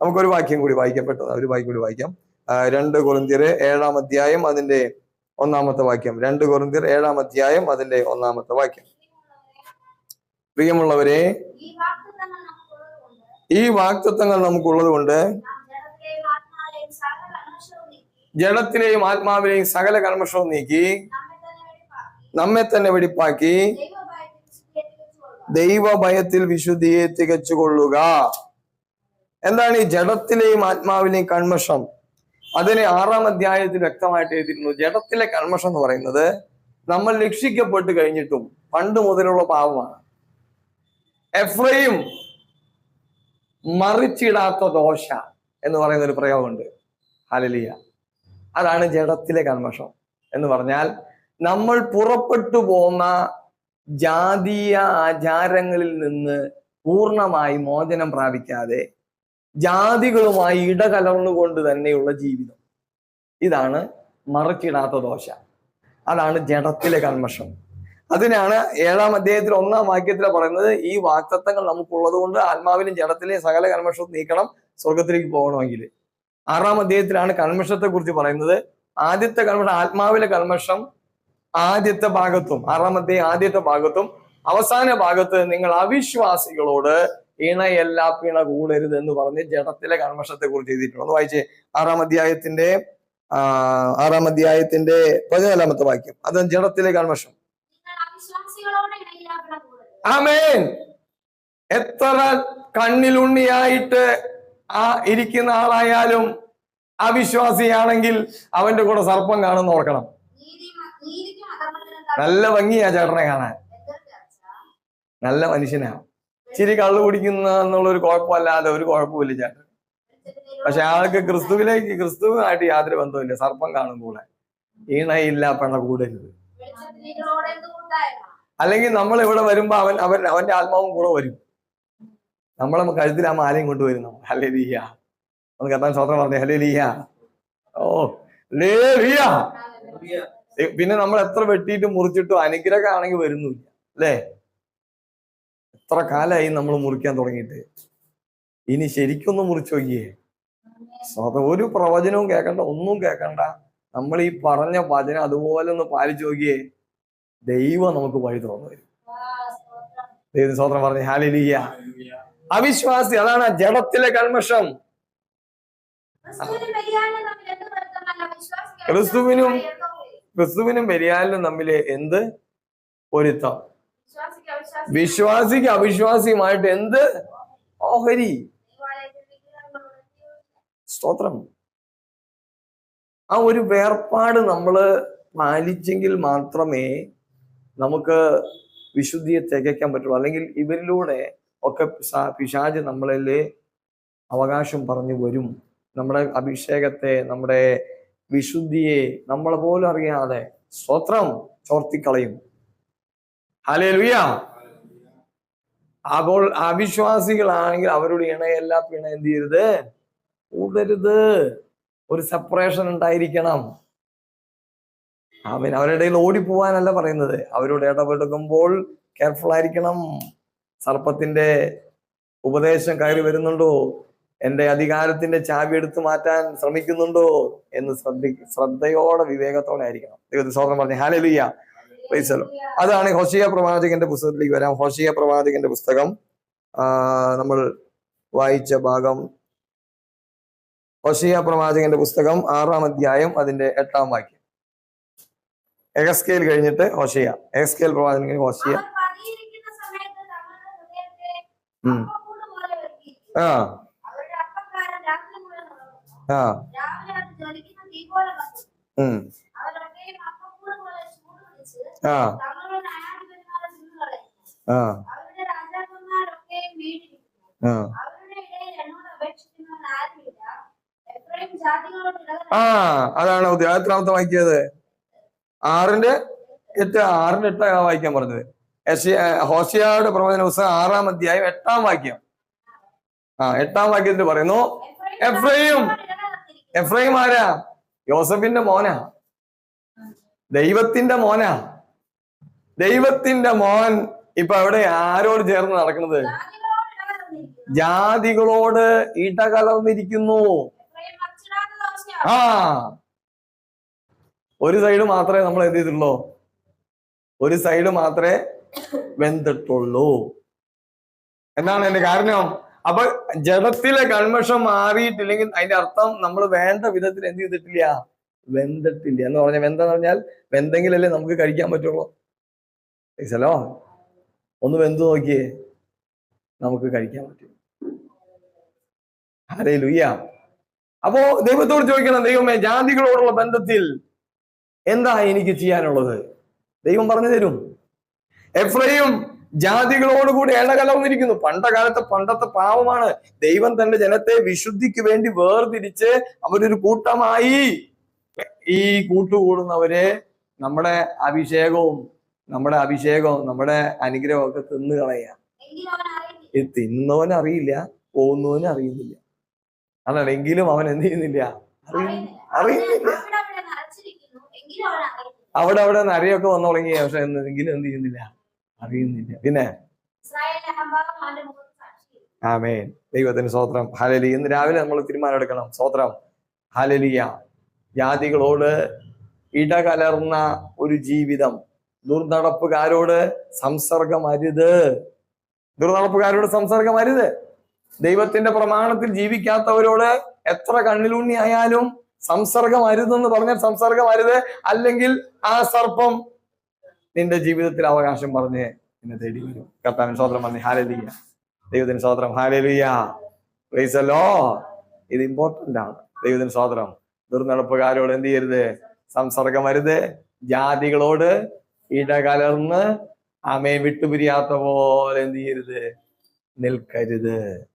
നമുക്കൊരു വാക്യം കൂടി വായിക്കപ്പെട്ടത് ഒരു വാക്യം കൂടി വായിക്കാം. രണ്ട് കൊറിന്ത്യര് ഏഴാം അധ്യായം അതിന്റെ ഒന്നാമത്തെ വാക്യം. രണ്ട് കൊറിന്ത്യർ ഏഴാം അധ്യായം അതിന്റെ ഒന്നാമത്തെ വാക്യം. പ്രിയമുള്ളവരെ ഈ വാക്തത്വങ്ങൾ നമുക്കുള്ളത് കൊണ്ട് ജഡത്തിലെയും ആത്മാവിലെയും സകല കർമ്മഷവും നീക്കി നമ്മെ തന്നെ വെടിപ്പാക്കി ദൈവഭയത്തിൽ വിശുദ്ധിയെ തികച്ചുകൊള്ളുക. എന്താണ് ഈ ജഡത്തിലെയും ആത്മാവിലെയും കൺമഷം അതിനെ ആറാം അധ്യായത്തിൽ വ്യക്തമായിട്ട് എഴുതിയിരുന്നു ജഡത്തിലെ കൺമഷം എന്ന് പറയുന്നത് നമ്മൾ രക്ഷിക്കപ്പെട്ട് കഴിഞ്ഞിട്ടും പണ്ട് മുതലുള്ള പാവമാണ് എഫ്രയും മറിച്ചിടാത്ത ദോശ എന്ന് പറയുന്ന ഒരു പ്രയോഗമുണ്ട്. ഹലലിയ അതാണ് ജഡത്തിലെ കൺമഷം എന്ന് പറഞ്ഞാൽ നമ്മൾ പുറപ്പെട്ടു പോന്ന ജാതീയ ആചാരങ്ങളിൽ നിന്ന് പൂർണമായി മോചനം പ്രാപിക്കാതെ ജാതികളുമായി ഇടകലർന്നുകൊണ്ട് തന്നെയുള്ള ജീവിതം. ഇതാണ് മറക്കിടാത്ത ദോശ. അതാണ് ജഡത്തിലെ കന്മഷം അതിനാണ് ഏഴാം അധ്യായത്തിൽ ഒന്നാം വാക്യത്തിൽ പറയുന്നത് ഈ വാക്തത്വങ്ങൾ നമുക്കുള്ളത് കൊണ്ട് ആത്മാവിലും ജഡത്തിലെയും സകല കന്മഷവും നീക്കണം സ്വർഗത്തിലേക്ക് പോകണമെങ്കിൽ. ആറാം അധ്യായത്തിലാണ് കന്മഷത്തെ കുറിച്ച് പറയുന്നത്. ആദ്യത്തെ കൽമഷം ആത്മാവിലെ കന്മഷം ആദ്യത്തെ ഭാഗത്തും ആറാം അധ്യായം ആദ്യത്തെ ഭാഗത്തും അവസാന ഭാഗത്ത് നിങ്ങൾ അവിശ്വാസികളോട് ഇണയല്ല പിണ കൂടരുത് എന്ന് പറഞ്ഞ് ജഡത്തിലെ കൺവശത്തെ കുറിച്ച് എഴുതിയിട്ടുണ്ട്. ഒന്ന് വായിച്ചേ. ആറാം അധ്യായത്തിന്റെ ആറാം അധ്യായത്തിന്റെ പതിനാലാമത്തെ വാക്യം. അത് ജഡത്തിലെ കൺവശം ആമേൻ. എത്ര കണ്ണിലുണ്ണിയായിട്ട് ആ ഇരിക്കുന്ന ആളായാലും അവിശ്വാസിയാണെങ്കിൽ അവന്റെ കൂടെ സർപ്പം കാണുന്ന ഓർക്കണം. നല്ല ഭംഗിയാ ചേട്ടനെ കാണാൻ. നല്ല മനുഷ്യനാ. ഇച്ചിരി കള്ളു കുടിക്കുന്ന എന്നുള്ള ഒരു കുഴപ്പമല്ലാതെ ഒരു കുഴപ്പമില്ല ചേട്ടൻ. പക്ഷെ ആൾക്ക് ക്രിസ്തുവിലേക്ക് ക്രിസ്തുവുമായിട്ട് യാതൊരു ബന്ധവുമില്ല. സർപ്പം കാണും കൂടെ ഈണയില്ല പെണ്ണ കൂടരുത്. അല്ലെങ്കിൽ നമ്മൾ ഇവിടെ വരുമ്പോ അവൻ അവൻ അവന്റെ ആത്മാവും കൂടെ വരും. നമ്മളെ കഴുത്തിൽ ആ മാലയും കൊണ്ടുവരും നമ്മൾ. ഹലേ ലീയ ഒന്ന് കത്താൻ സ്വത്രം പറഞ്ഞു. ഹലേ ലീയ ഓ ലേ ലിയ പിന്നെ നമ്മൾ എത്ര വെട്ടിയിട്ടും മുറിച്ചിട്ടും അനുഗ്രഹമാണെങ്കിൽ വരുന്നില്ല അല്ലേ? എത്ര കാലമായി നമ്മൾ മുറിക്കാൻ തുടങ്ങിയിട്ട്? ഇനി ശരിക്കൊന്ന് മുറിച്ചു നോക്കിയേ. അത് ഒരു പ്രവചനവും കേൾക്കണ്ട ഒന്നും കേൾക്കണ്ട. നമ്മൾ ഈ പറഞ്ഞ വചനം അതുപോലെ ഒന്ന് പാലിച്ചു നോക്കിയേ. ദൈവം നമുക്ക് വഴി തുറന്നു വരും ദൈവം സ്വോത്രം പറഞ്ഞു. ഹാലിലിയ അവിശ്വാസി അതാണ് ജഡത്തിലെ കൽമഷം. ക്രിസ്തുവിനും ക്രിസ്തുവിനും ബലിയാലിനും തമ്മിൽ എന്ത്? പൊരുത്തം. വിശ്വാസിക്ക് അവിശ്വാസി അവിശ്വാസിയുമായിട്ട് എന്ത്? ഓഹരി. സ്തോത്രം. ആ ഒരു വേർപാട് നമ്മൾ പാലിച്ചെങ്കിൽ മാത്രമേ നമുക്ക് വിശുദ്ധിയെ തികയ്ക്കാൻ പറ്റുള്ളൂ. അല്ലെങ്കിൽ ഇവരിലൂടെ ഒക്കെ പിശാജ് പിശാച് നമ്മളിൽ അവകാശം പറഞ്ഞു വരും. നമ്മുടെ അഭിഷേകത്തെ നമ്മുടെ വിശുദ്ധിയെ നമ്മളെ പോലും അറിയാതെ. സ്വത്രം ചോർത്തിക്കളയും. ഹലേ ലുയ അപ്പോൾ അവിശ്വാസികളാണെങ്കിൽ അവരുടെ ഇണയല്ല പിണ എന്ത് ചെയ്യരുത്? കൂടരുത്. ഒരു സെപ്പറേഷൻ ഉണ്ടായിരിക്കണം. അവൻ അവരുടെ ഇടയിൽ ഓടിപ്പോവാനല്ല പറയുന്നത്. അവരോട് ഇടപെടുക്കുമ്പോൾ കെയർഫുൾ ആയിരിക്കണം. സർപ്പത്തിന്റെ ഉപദേശം കയറി വരുന്നുണ്ടോ? എന്റെ അധികാരത്തിന്റെ ചാവി എടുത്തു മാറ്റാൻ ശ്രമിക്കുന്നുണ്ടോ? എന്ന് ശ്രദ്ധ ശ്രദ്ധയോടെ വിവേകത്തോടെ ആയിരിക്കണം. ദൈവത്തിൽ സ്വാതന്ത്ര്യം പറഞ്ഞു. ഹാലലുയ്യ പ്രൈസലോ അതാണ് ഹോഷിയ പ്രവാചകന്റെ പുസ്തകത്തിലേക്ക് വരാം. ഹോഷിയ പ്രവാചകന്റെ പുസ്തകം നമ്മൾ വായിച്ച ഭാഗം. ഹോഷിയ പ്രവാചകന്റെ പുസ്തകം ആറാം അധ്യായം അതിന്റെ എട്ടാം വാക്യം. എഗസ്കേൽ കഴിഞ്ഞിട്ട് ഹോഷിയ എഗസ്കേൽ പ്രവാചകൻ കഴിഞ്ഞ് ഹോഷിയ ഉം. ആ. സമയത്ത് ആ. അതാണ് എത്രാമത്തെ വായിക്കിയത് ആറിന്റെ എട്ട് ആറിന്റെ എട്ടാ വായിക്കാൻ പറഞ്ഞത്? എസ് ഹോസിയായുടെ പ്രവചന പുസ്തകം ആറാം അധ്യായം എട്ടാം വാക്യം. ആ എട്ടാം വാക്യത്തിൽ പറയുന്നു? എഫ്രൈം. എഫ്രൈം ആരാ? യോസഫിന്റെ മോനാ. ദൈവത്തിന്റെ മോനാ. ദൈവത്തിന്റെ മോൻ ഇപ്പൊ അവിടെ ആരോട് ചേർന്ന് നടക്കുന്നത്? ജാതികളോട് ഇട കലർന്നിരിക്കുന്നു. ആ. ഒരു സൈഡ് മാത്രമേ നമ്മൾ എന്ത് ചെയ്തിട്ടുള്ളൂ? ഒരു സൈഡ് മാത്രമേ വെന്തിട്ടുള്ളൂ. എന്നാണ് എന്റെ കാരണം? അപ്പൊ ജഡത്തിലെ കൺമഷം മാറിയിട്ടില്ലെങ്കിൽ അതിന്റെ അർത്ഥം നമ്മൾ വേണ്ട വിധത്തിൽ എന്ത് ചെയ്തിട്ടില്ല? വെന്തിട്ടില്ല. എന്ന് പറഞ്ഞാൽ വെന്തെന്ന് പറഞ്ഞാൽ വെന്തെങ്കിലല്ലേ നമുക്ക് കഴിക്കാൻ പറ്റുള്ളൂ. ഹലോ ഒന്ന് വെന്ത് നോക്കിയേ. നമുക്ക് കഴിക്കാൻ പറ്റും. ആരേ ലുയ്യ അപ്പോ ദൈവത്തോട് ചോദിക്കണം ദൈവമേ ജാതികളോടുള്ള ബന്ധത്തിൽ എന്താ എനിക്ക് ചെയ്യാനുള്ളത്? ദൈവം പറഞ്ഞു തരും. എഫ്രയും ജാതികളോടുകൂടി ഇളകലർന്നിരിക്കുന്നു പണ്ട കാലത്തെ പണ്ടത്തെ പാവമാണ്. ദൈവം തന്റെ ജനത്തെ വിശുദ്ധിക്ക് വേണ്ടി വേർതിരിച്ച് അവരൊരു കൂട്ടമായി ഈ കൂട്ടുകൂടുന്നവരെ നമ്മുടെ അഭിഷേകവും നമ്മുടെ അഭിഷേകവും നമ്മുടെ അനുഗ്രഹവും ഒക്കെ തിന്നു കളയാ. ഇത് തിന്നവൻ അറിയില്ല പോകുന്നവന് അറിയുന്നില്ല. അതാണ് എങ്കിലും അവൻ എന്ത് ചെയ്യുന്നില്ല? അറിയുന്നില്ല. അവിടെ അവിടെ നരയൊക്കെ വന്നു തുടങ്ങി പക്ഷെ എങ്കിലും എന്ത് ചെയ്യുന്നില്ല? അറിയുന്നില്ല. പിന്നെ? ആമേൻ. ദൈവത്തിന് സ്വോത്രം ഹലലി ഇന്ന് രാവിലെ നമ്മൾ തീരുമാനം എടുക്കണം. സ്വോത്രം ഹലലിയ ജാതികളോട് ഇടകലർന്ന ഒരു ജീവിതം. ദുർനടപ്പുകാരോട് സംസർഗം അരുത് ദുർനടപ്പുകാരോട് സംസർഗം അരുത് ദൈവത്തിന്റെ പ്രമാണത്തിൽ ജീവിക്കാത്തവരോട് എത്ര കണ്ണിലുണ്ണി ആയാലും സംസർഗം അരുതെന്ന് പറഞ്ഞാൽ സംസർഗം അരുത് അല്ലെങ്കിൽ ആ സർപ്പം നിന്റെ ജീവിതത്തിൽ അവകാശം പറഞ്ഞ് നിന്നെ തേടി വരും. കർത്താവിന് സ്വോത്രം പറഞ്ഞ് ഹാലലിയ. ദൈവത്തിന് സ്തോത്രം. ഹാലലിയ. പ്ലീസല്ലോ ഇത് ഇമ്പോർട്ടന്റ് ആണ്. ദൈവത്തിന് സ്തോത്രം. ദുർനടപ്പുകാരോട് എന്ത് ചെയ്യരുത്? സംസർഗം അരുത് ജാതികളോട് ഇടകലർന്ന് അമേ വിട്ടുപിരിയാത്ത പോലെ എന്ത് ചെയ്യരുത്? നിൽക്കരുത്.